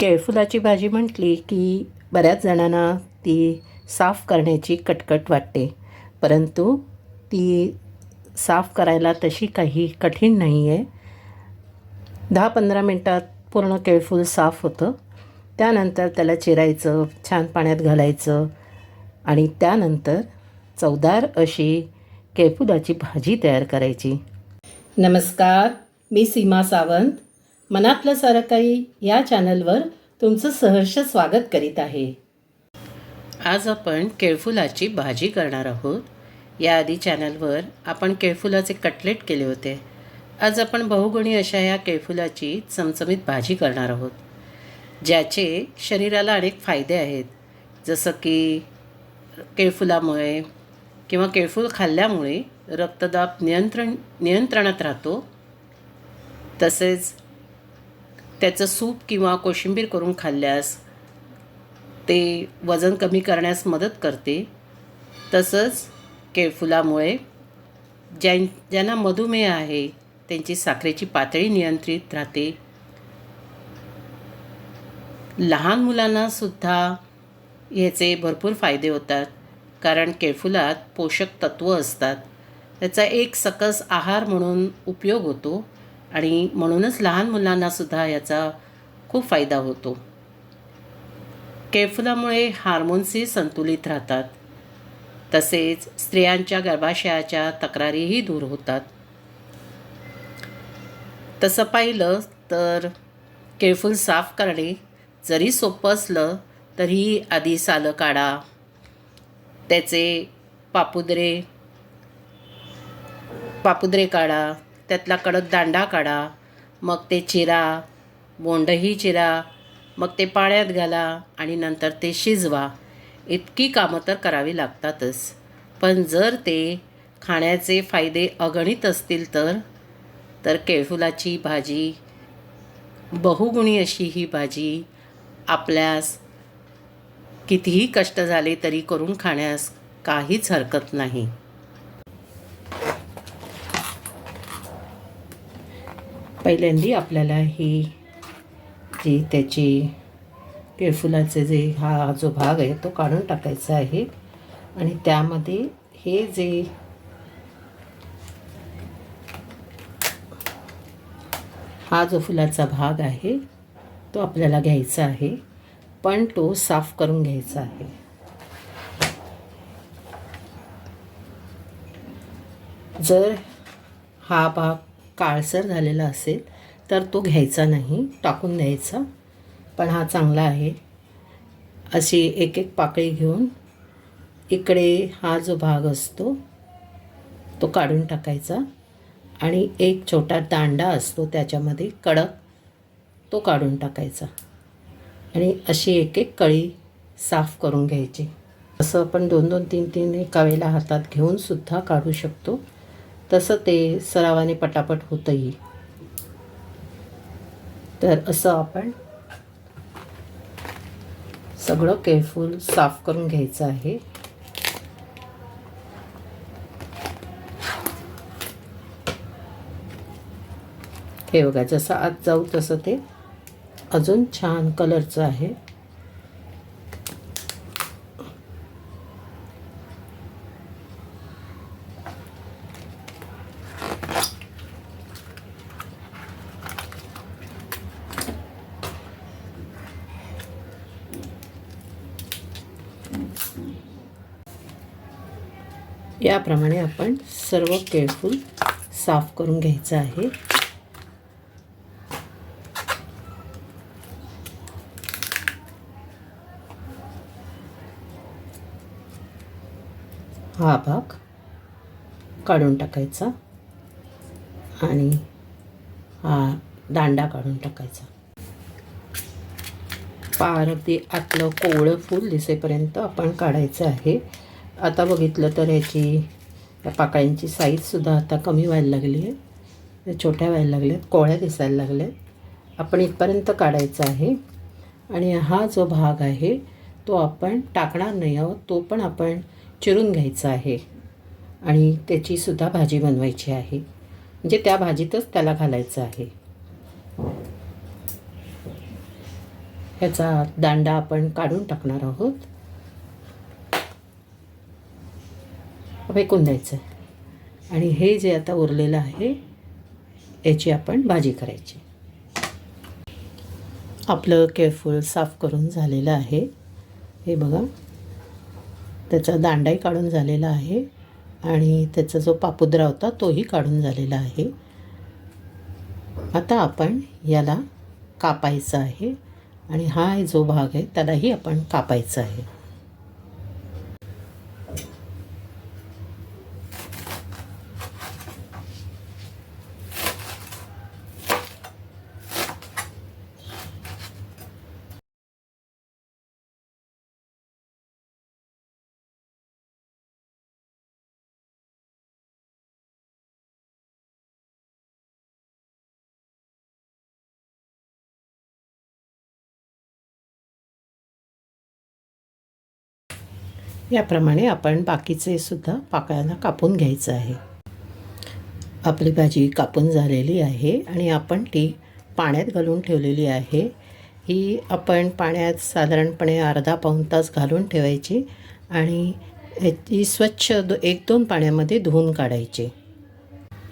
केळफुलाची भाजी म्हटली की बऱ्याच जणांना ती साफ करण्याची कटकट वाटते. परंतु ती साफ करायला तशी काही कठीण नाही आहे दहा पंधरा मिनटात पूर्ण केळफूल साफ होतं. त्यानंतर त्याला चिरायचं छान पाण्यात घालायचं आणि त्यानंतर चवदार अशी केळफुलाची भाजी तयार करायची. नमस्कार मी सीमा सावंत. मनातलं सारं काही या चॅनलवर तुमचं सहर्ष स्वागत करीत आहे. आज आपण केळफुलाची भाजी करणार आहोत. याआधी चॅनलवर आपण केळफुलाचे कटलेट केले होते. आज आपण बहुगुणी अशा या केळफुलाची चमचमीत भाजी करणार आहोत. ज्याचे शरीराला अनेक फायदे आहेत. जसं की केळफुलामुळे किंवा केळफूल खाल्ल्यामुळे रक्तदाब नियंत्रण नियंत्रणात राहतो. तसेच त्याचं सूप किंवा कोशिंबीर करून खाल्ल्यास ते वजन कमी करण्यास मदत करते. तसंच केळफुलामुळे ज्यां ज्यांना मधुमेह आहे त्यांची साखरेची पातळी नियंत्रित राहते. लहान मुलांनासुद्धा ह्याचे भरपूर फायदे होतात कारण केळफुलात पोषक तत्त्व असतात. त्याचा एक सकस आहार म्हणून उपयोग होतो. आणि म्हणूनच लहान मुलांनासुद्धा याचा खूप फायदा होतो. केळफुलामुळे हार्मोन्सही संतुलित राहतात. तसेच स्त्रियांच्या गर्भाशयाच्या तक्रारीही दूर होतात. तसं पाहिलं तर केळफूल साफ करणे जरी सोपं असलं तरीही आधी सालं काढा त्याचे पापुद्रे पापुद्रे काढा त्यातला कडक दांडा काढा मग ते चिरा बोंडही चिरा मग ते पाण्यात घाला आणि नंतर ते शिजवा. इतकी कामं तर करावी लागतातच. पण जर ते खाण्याचे फायदे अगणित असतील तर तर केळफुलाची भाजी बहुगुणी अशी ही भाजी आपल्यास कितीही कष्ट झाले तरी करून खाण्यास काहीच हरकत नाही. पहिल्यांदी आपल्याला ही जी त्याची केळफुलाचे जे हा जो भाग आहे तो काढून टाकायचा आहे. आणि त्यामध्ये हे जे हा जो फुलाचा भाग आहे तो आपल्याला घ्यायचा आहे. पण तो साफ करून घ्यायचा आहे. जर हा भाग काळसर झालेला असेल तर तो घ्यायचा नाही टाकून द्यायचा. पण हा चांगला आहे. अशी एक एक पाकळी घेऊन इकडे हा जो भाग असतो तो काढून टाकायचा. आणि एक छोटा दांडा असतो त्याच्यामध्ये कडक तो काढून टाकायचा. आणि अशी एक एक कळी साफ करून घ्यायची. असं आपण दोन दोन तीन तीन एका वेळेला हातात घेऊन सुद्धा काढू शकतो. तसं ते सरावाने पटापट होतंही. तर असं आपण सगळं केअरफुल साफ करून घ्यायचं आहे. हे बघा जसं आत जाऊ तसं ते अजून छान कलरचं आहे. याप्रमाणे आपण सर्व केळफूल साफ करून घ्यायचं आहे. हा भाग काढून टाकायचा आणि हा दांडा काढून टाकायचा. पार ते आतलं कोवळं फूल दिसेपर्यंत आपण काढायचं आहे. आता बघितलं तर याची या पाकळ्यांची साईजसुद्धा आता कमी व्हायला लागली आहे. छोट्या व्हायला लागल्यात कोळ्या दिसायला लागल्यात आपण इथपर्यंत काढायचा आहे. आणि हा जो भाग आहे तो आपण टाकणार नाही आहोत तो पण आपण चिरून घ्यायचा आहे. आणि त्याचीसुद्धा भाजी बनवायची आहे. म्हणजे त्या भाजीतच त्याला घालायचं आहे. ह्याचा दांडा आपण काढून टाकणार आहोत. फेकून द्यायचं आहे आणि हे जे आता उरलेलं आहे याची आपण भाजी करायची. आपलं केळफूल साफ करून झालेलं आहे. हे बघा. त्याचा दांडाही काढून झालेला आहे. आणि त्याचा जो पापुद्रा होता तोही काढून झालेला आहे. आता आपण याला कापायचं आहे. आणि हा जो भाग आहे त्यालाही आपण कापायचा आहे. याप्रमाणे आपण बाकीचे सुद्धा पाकळ्यांना कापून घ्यायचं आहे. आपली भाजी कापून झालेली आहे आणि आपण ती पाण्यात घालून ठेवलेली आहे. ही आपण पाण्यात साधारणपणे अर्धा पाऊण तास घालून ठेवायची आणि ती स्वच्छ दो एक दोन पाण्यामध्ये धुवून काढायची.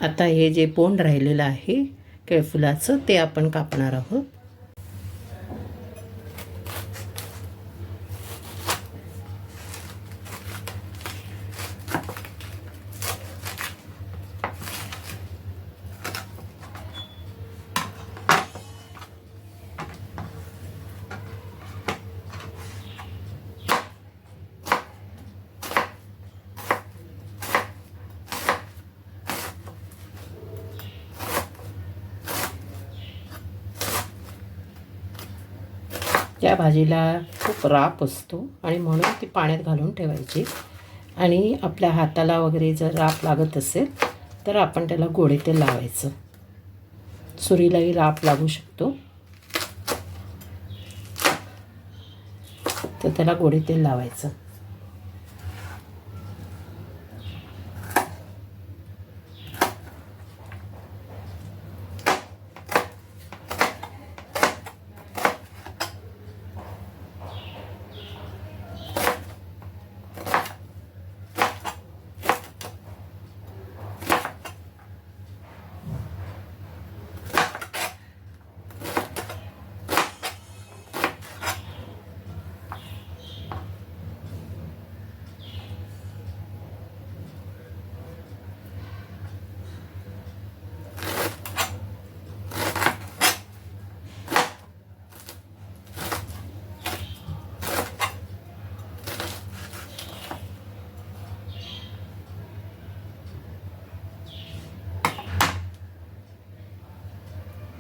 आता हे जे बोंड राहिलेलं आहे केळफुलाचं ते आपण कापणार आहोत. त्या भाजीला खूप राप असतो आणि म्हणून ती पाण्यात घालून ठेवायची. आणि आपल्या हाताला वगैरे जर राप लागत असेल तर आपण त्याला गोडे तेल लावायचं. सुरीलाही राप लागू शकतो. तर त्याला गोडे तेल लावायचं.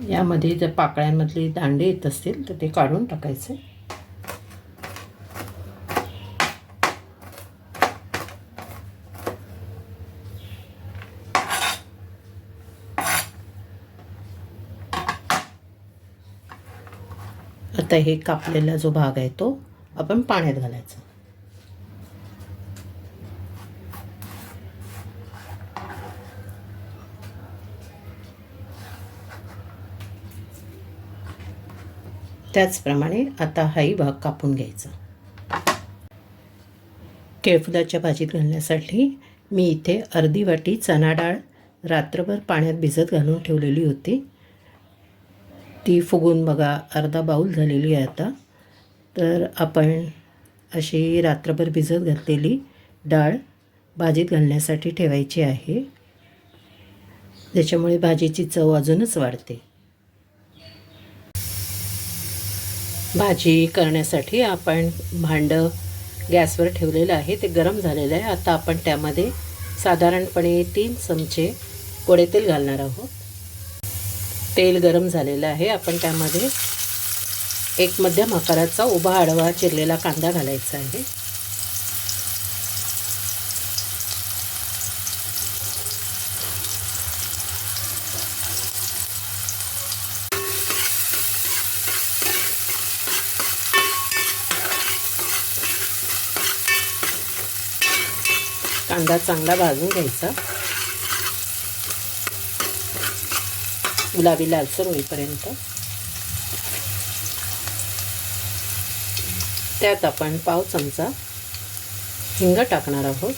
यामध्ये जर पाकळ्यांमधले दांडे येत असतील तर ते काढून टाकायचे. आता हे कापलेला जो भाग आहे तो आपण पाण्यात घालायचा. त्याचप्रमाणे आता हाही भाग कापून घ्यायचा. केळफुलाच्या भाजीत घालण्यासाठी मी इथे अर्धी वाटी चणा डाळ रात्रभर पाण्यात भिजत घालून ठेवलेली होती. ती फुगून बघा अर्धा बाऊल झालेली आहे आता. तर आपण अशी रात्रभर भिजत घातलेली डाळ भाजीत घालण्यासाठी ठेवायची आहे. त्याच्यामुळे भाजीची चव अजूनच वाढते. भाजी करण्यासाठी आपण भांडं गॅसवर ठेवलेलं आहे. ते गरम झालेलं आहे. आता आपण त्यामध्ये साधारणपणे तीन चमचे गोडे तेल घालणार आहोत. तेल गरम झालेलं आहे. आपण त्यामध्ये एक मध्यम आकाराचा उभा आडवा चिरलेला कांदा घालायचा आहे. कांदा चांगला भाजून घ्यायचा. गुलाबी लालसर होईपर्यंत. त्यात आपण पाव चमचा हिंग टाकणार आहोत.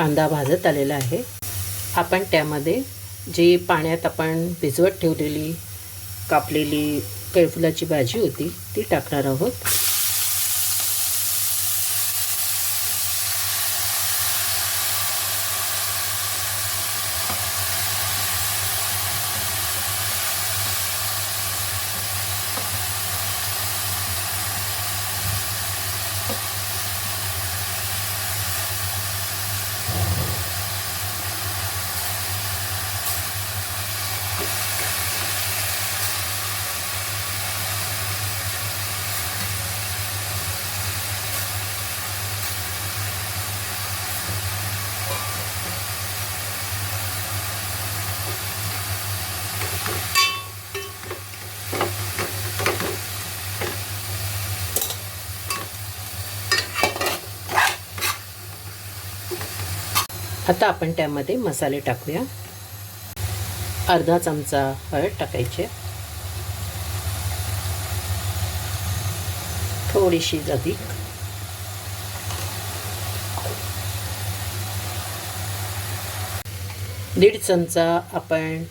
कांदा भाजत आलेला आहे. आपण त्यामध्ये जी पाण्यात आपण भिजवत ठेवलेली कापलेली कैफुलाची भाजी होती ती टाकणार आहोत. आता आपण त्यामध्ये मसाले टाकूया. अर्धा चमचा हळद टाकायचे. थोडीशी अधिक. दीड चमचा आपण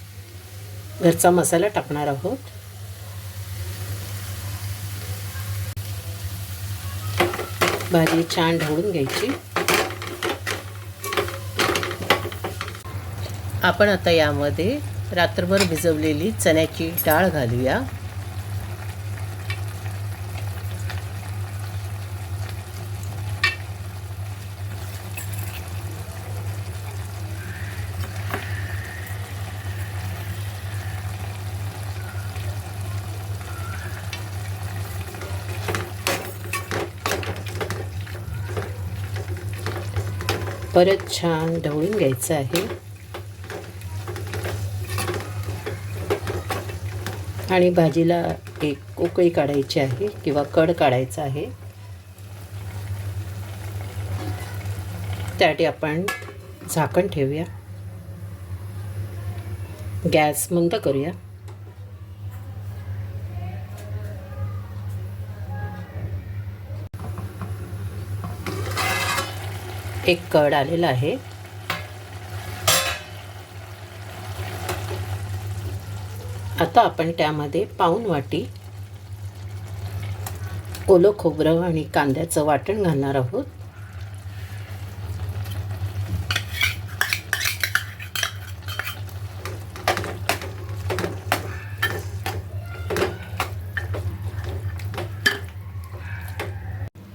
घरचा मसाला टाकणार आहोत. भाजी छान ढवळून घ्यायची. आपण आता यामध्ये रात्रभर भिजवलेली चण्याची डाळ घालूया. परत छान ढवळून घ्यायचं आहे. आणि भाजीला एक उकळी काढायची आहे किंवा कड काढायचा आहे. त्यासाठी आपण झाकण ठेवूया. गॅस मंद करूया. एक कड आलेला आहे. आता आपण त्यामध्ये पाऊन वाटी ओलं खोबरं आणि कांद्याचं वाटण घालणार आहोत?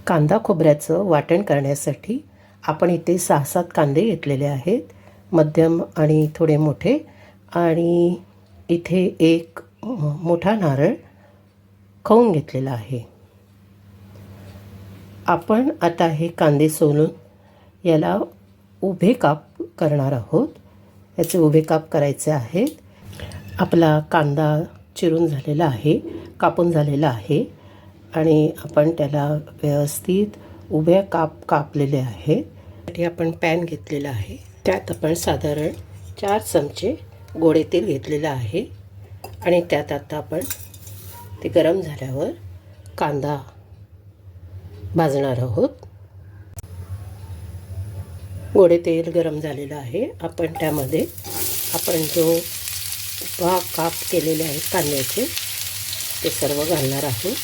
कांदा खोबऱ्याचं वाटण करण्यासाठी आपण इथे सहा सात कांदे घेतलेले आहेत मध्यम आणि थोडे मोठे. आणि इथे एक मोठा नारळ खाऊन घेतलेला आहे. आपण आता हे कांदे सोलून याला उभे काप करणार आहोत. याचे उभे काप करायचे आहेत. आपला कांदा चिरून झालेला आहे कापून झालेला आहे आणि आपण त्याला व्यवस्थित उभ्या काप कापलेले आहेत. आपण पॅन घेतलेला आहे. त्यात आपण साधारण चार चमचे गोडे तेल घेतलेलं आहे. आणि त्यात आता आपण ते गरम झाल्यावर कांदा भाजणार आहोत. गोडे तेल गरम झालेलं आहे. आपण त्यामध्ये आपण जो उभा काप केलेले आहेत कांद्याचे ते सर्व घालणार आहोत.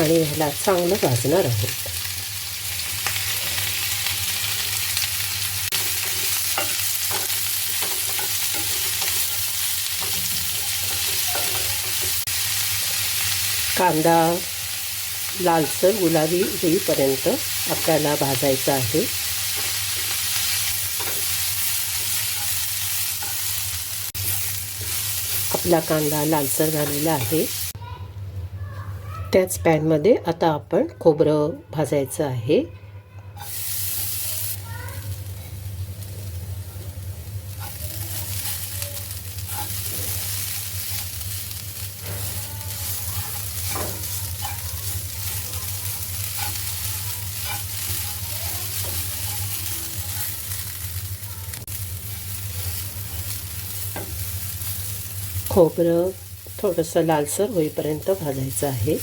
आणि ह्याला चांगलं भाजणार आहोत. कांदा लालसर गुलाबी होईपर्यंत आपल्याला भाजायचं आहे. आपला कांदा लालसर झालेला आहे. त्याच पॅनमध्ये आता आपण खोबरं भाजायचं आहे. खोबरं थोडंसं लालसर होईपर्यंत भाजायचं आहे.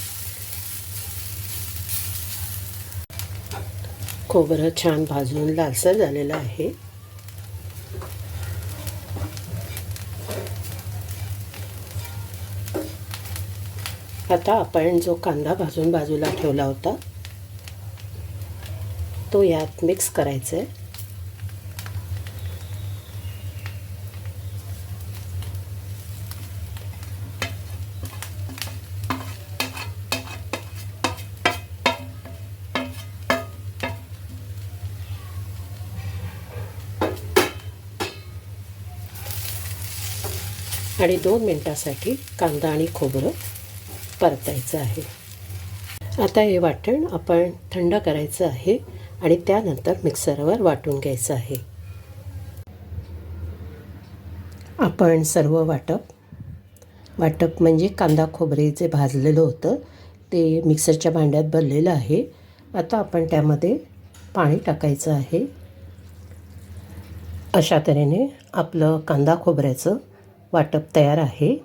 खोबरं छान भाजून लालसर झालेलं आहे. आता आपण जो कांदा भाजून बाजूला ठेवला होता तो यात मिक्स करायचा आहे आणि दोन मिनटासाठी कांदा आणि खोबरं परतायचं आहे. आता हे वाटण आपण थंड करायचं आहे आणि त्यानंतर मिक्सरवर वाटून घ्यायचं आहे. आपण सर्व वाटप वाटप म्हणजे कांदा खोबरे जे भाजलेलं होतं ते मिक्सरच्या भांड्यात भरलेलं आहे. आता आपण त्यामध्ये पाणी टाकायचं आहे. अशा तऱ्हेने आपलं कांदा खोबऱ्याचं वाटप तयार आहे.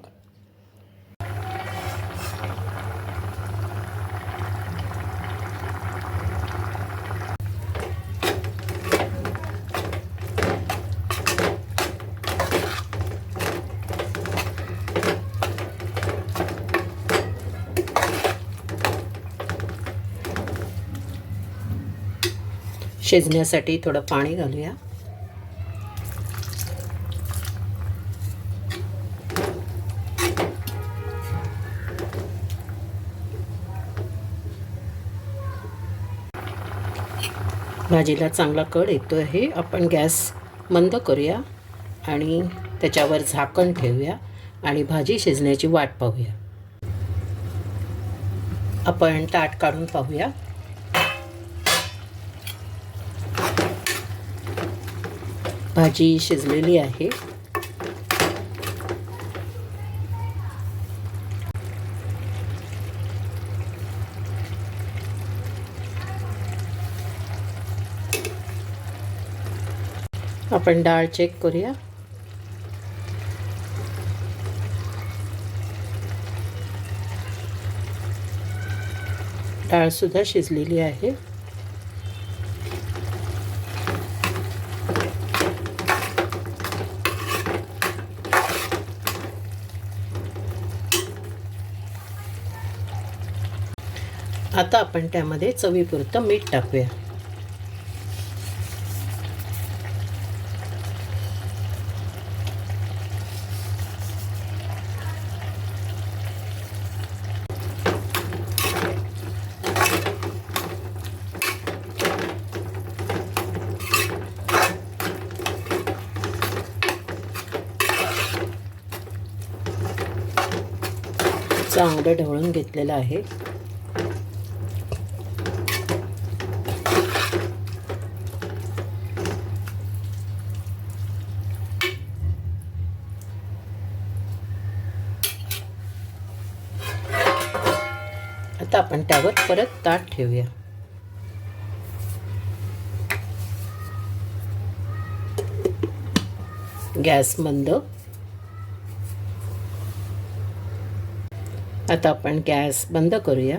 शिजण्यासाठी थोडं पाणी घालूया. भाजीला चांगला कड येतो आहे आपण गॅस मंद करूया आणि त्याच्यावर झाकण ठेवूया आणि भाजी शिजण्याची वाट पाहूया. आपण ताट काढून पाहूया. भाजी शिजलेली आहे. आपण डाळ चेक करूया. डाळसुद्धा शिजलेली आहे. आता आपण त्यामध्ये चवीपुरतं मीठ टाकूया. चांगलं ढवळून घेतलेलं आहे. आता आपण त्यावर परत ताट ठेवूया. गॅस मंद आता आपण गॅस बंद करूया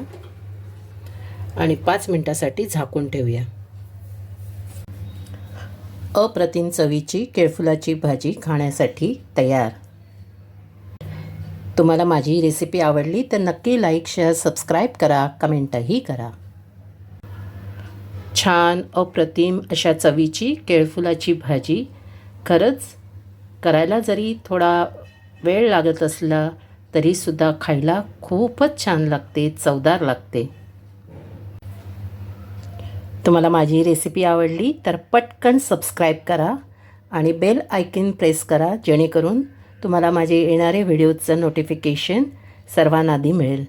आणि पाच मिनटासाठी झाकून ठेवूया. अप्रतिम चवीची केळफुलाची भाजी खाण्यासाठी तयार. तुम्हाला माझी रेसिपी आवडली तर नक्की लाईक शेअर सबस्क्राईब करा कमेंटही करा. छान अप्रतिम अशा चवीची केळफुलाची भाजी खरंच करायला जरी थोडा वेळ लागत असला तरीसुद्धा खायला खूपच छान लागते चवदार लागते. तुम्हाला माझी रेसिपी आवडली तर पटकन सबस्क्राईब करा आणि बेल आयकन प्रेस करा जेणेकरून तुम्हाला माझे येणारे व्हिडिओजचं नोटिफिकेशन सर्वांना आधी मिळेल.